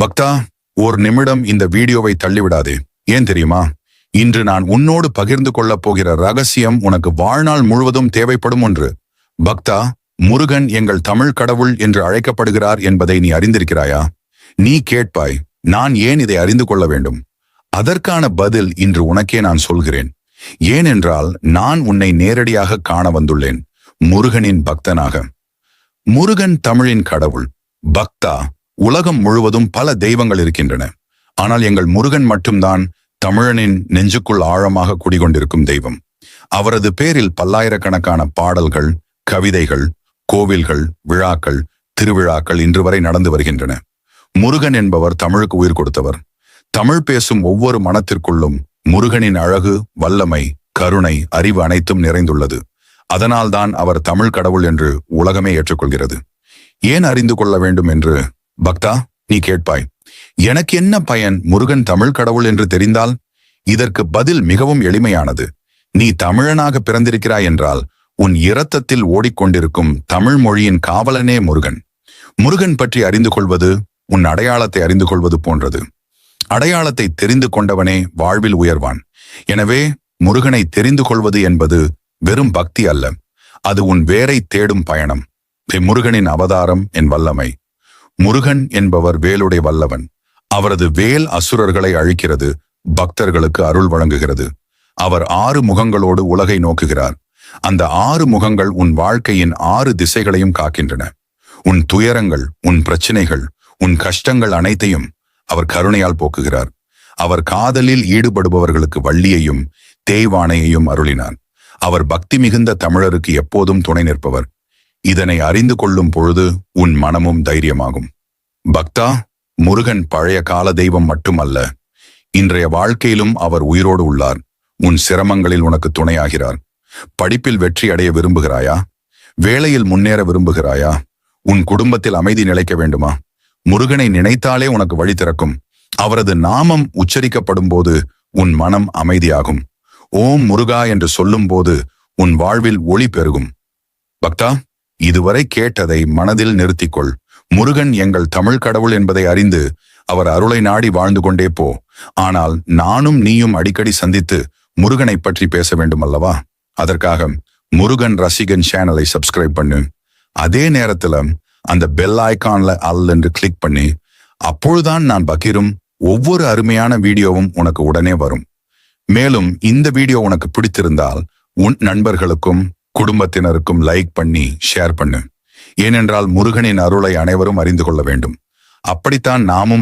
பக்தா ஒரு நிமிடம் இந்த வீடியோவை தள்ளிவிடாதே. ஏன் தெரியுமா? இன்று நான் உன்னோடு பகிர்ந்து கொள்ளப் போகிற ரகசியம் உனக்கு வாழ்நாள் முழுவதும் தேவைப்படும் ஒன்று. பக்தா முருகன் எங்கள் தமிழ் கடவுள் என்று அழைக்கப்படுகிறார் என்பதை நீ அறிந்திருக்கிறாயா? நீ கேட்பாய் நான் ஏன் இதை அறிந்து கொள்ள வேண்டும்? அதற்கான பதில் இன்று உனக்கே நான் சொல்கிறேன். ஏனென்றால் நான் உன்னை நேரடியாக காண வந்துள்ளேன் முருகனின் பக்தனாக. முருகன் தமிழின் கடவுள் பக்தா உலகம் முழுவதும் பல தெய்வங்கள் இருக்கின்றன. ஆனால் எங்கள் முருகன் மட்டும்தான் தமிழனின் நெஞ்சுக்குள் ஆழமாக குடிகொண்டிருக்கும் தெய்வம். அவரது பேரில் பல்லாயிரக்கணக்கான பாடல்கள் கவிதைகள் கோவில்கள் விழாக்கள் திருவிழாக்கள் இன்று வரை நடந்து வருகின்றன. முருகன் என்பவர் தமிழுக்கு உயிர் கொடுத்தவர். தமிழ் பேசும் ஒவ்வொரு மனத்திற்குள்ளும் முருகனின் அழகு வல்லமை கருணை அறிவு அனைத்தும் நிறைந்துள்ளது. அதனால்தான் அவர் தமிழ் கடவுள் என்று உலகமே ஏற்றுக்கொள்கிறது. ஏன் அறிந்து கொள்ள வேண்டும் என்று பக்தா நீ கேட்பாய். எனக்கு என்ன பயன் முருகன் தமிழ் கடவுள் என்று தெரிந்தால்? இதற்கு பதில் மிகவும் எளிமையானது. நீ தமிழனாக பிறந்திருக்கிறாய் என்றால் உன் இரத்தத்தில் ஓடிக்கொண்டிருக்கும் தமிழ் மொழியின் காவலனே முருகன். முருகன் பற்றி அறிந்து கொள்வது உன் அடையாளத்தை அறிந்து கொள்வது போன்றது. அடையாளத்தை தெரிந்து கொண்டவனே வாழ்வில் உயர்வான். எனவே முருகனை தெரிந்து கொள்வது என்பது வெறும் பக்தி அல்ல. அது உன் வேரை தேடும் பயணம். முருகனின் அவதாரம் என் வல்லமை. முருகன் என்பவர் வேலுடைய வல்லவன். அவரது வேல் அசுரர்களை அழிக்கிறது பக்தர்களுக்கு அருள் வழங்குகிறது. அவர் ஆறு முகங்களோடு உலகை நோக்குகிறார். அந்த ஆறு முகங்கள் உன் வாழ்க்கையின் ஆறு திசைகளையும் காக்கின்றன. உன் துயரங்கள் உன் பிரச்சனைகள் உன் கஷ்டங்கள் அனைத்தையும் அவர் கருணையால் போக்குகிறார். அவர் காதலில் ஈடுபடுபவர்களுக்கு வள்ளியையும் தேய்வானையையும் அருளினார். அவர் பக்தி மிகுந்த தமிழருக்கு எப்போதும் துணை நிற்பவர். இதனை அறிந்து கொள்ளும் பொழுது உன் மனமும் தைரியமாகும். பக்தா முருகன் பழைய கால தெய்வம் மட்டுமல்ல இன்றைய வாழ்க்கையிலும் அவர் உயிரோடு உள்ளார். உன் சிரமங்களில் உனக்கு துணையாகிறார். படிப்பில் வெற்றி அடைய விரும்புகிறாயா? வேலையில் முன்னேற விரும்புகிறாயா? உன் குடும்பத்தில் அமைதி நிலைக்க வேண்டுமா? முருகனை நினைத்தாலே உனக்கு வழி திறக்கும். அவரது நாமம் உச்சரிக்கப்படும் போது உன் மனம் அமைதியாகும். ஓம் முருகா என்று சொல்லும்போது உன் வாழ்வில் ஒளி பெருகும். பக்தா இதுவரை கேட்டதை மனதில் நிறுத்திக்கொள். முருகன் எங்கள் தமிழ் கடவுள் என்பதை அறிந்து அவர் அருளை நாடி வாழ்ந்து கொண்டே போ. ஆனால் நானும் நீயும் அடிக்கடி சந்தித்து முருகனை பற்றி பேச வேண்டும் அல்லவா? அதற்காக முருகன் ரசிகன் சேனலை சப்ஸ்கிரைப் பண்ணு. அதே நேரத்துல அந்த பெல் ஐக்கான்ல அல் என்று கிளிக் பண்ணி அப்பொழுதுதான் நான் பகிரும் ஒவ்வொரு அருமையான வீடியோவும் உனக்கு உடனே வரும். மேலும் இந்த வீடியோ உனக்கு பிடித்திருந்தால் உன் நண்பர்களுக்கும் குடும்பத்தினருக்கும் லைக் பண்ணி ஷேர் பண்ணு. ஏனென்றால் முருகனின் அருளை அனைவரும் அறிந்து கொள்ள வேண்டும். அப்படித்தான் நாமும்